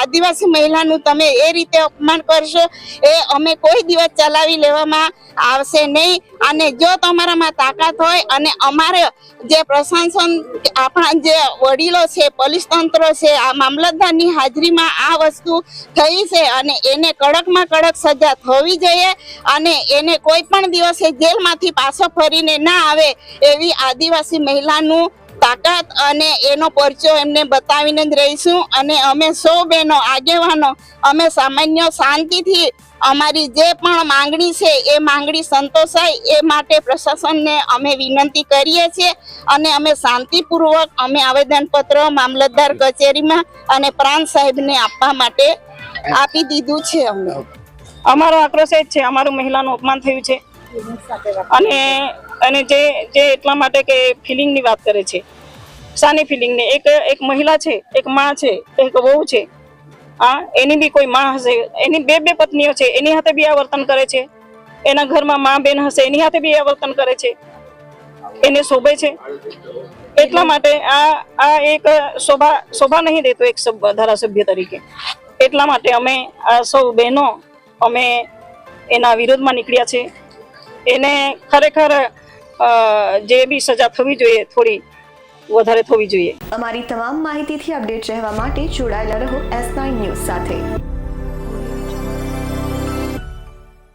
આદિવાસી મહિલાનું તમે એ રીતે અપમાન કરશો, એ અમે કોઈ દિવસ ચલાવી લેવામાં આવશે નહીં. અને જો તમારામાં તાકાત હોય અને અમારે જે પ્રશાસન, આપણા જે વડીલો છે, પોલીસ તંત્ર છે, આ મામલતદારની હાજરીમાં આ વસ્તુ થઈ છે અને એને કડકમાં કડક સજા થવી જોઈએ અને એને કોઈ પણ દિવસે જેલમાંથી પાછો ફરીને ના આવે એવી આદિવાસી મહિલાનું તાકાત અને એનો પરચો એમને બતાવીને જ રહીશું. અને અમે સૌ બહેનો, આગેવાનો, અમે સામાન્ય શાંતિથી અમારી જે પણ માંગણી છે, એ માંગણી સંતોષાય. એ માટે પ્રશાસનને અમે વિનંતી કરીએ છીએ અને અમે શાંતિપૂર્વક અમે આવેદનપત્ર મામલતદાર કચેરીમાં અને પ્રાંત સાહેબને આપવા માટે આપી દીધું છે અમે અમારો આક્રોશ એ જ છે, અમારું મહિલાનું અપમાન થયું છે. અને અને જે જે એટલા માટે કે ફિલિંગની વાત કરે છે. શાની ફિલિંગની એક એક મહિલા છે, એક માં છે, એક વહુ છે. હા એની બી કોઈ માં હશે. એની બે બે પત્નીઓ છે. એની હાથે બી આ વર્તન કરે છે. એના ઘરમાં માં, બેન હશે. એની હાથે બી આ વર્તન કરે છે. એને શોભે છે. એટલા માટે આ આ એક શોભા શોભા નહીં દેતો એક સભ્ય- ધારાસભ્ય તરીકે. એટલા માટે અમે આ સૌ બહેનો અમે એના વિરોધમાં નીકળ્યા છે. એને ખરેખર જે બી સજા થવી જોઈએ, થોડી વધારે થવી જોઈએ. અમારી તમામ માહિતીથી અપડેટ રહેવા માટે જોડાયેલા રહો એસ નાઇન ન્યૂઝ સાથે.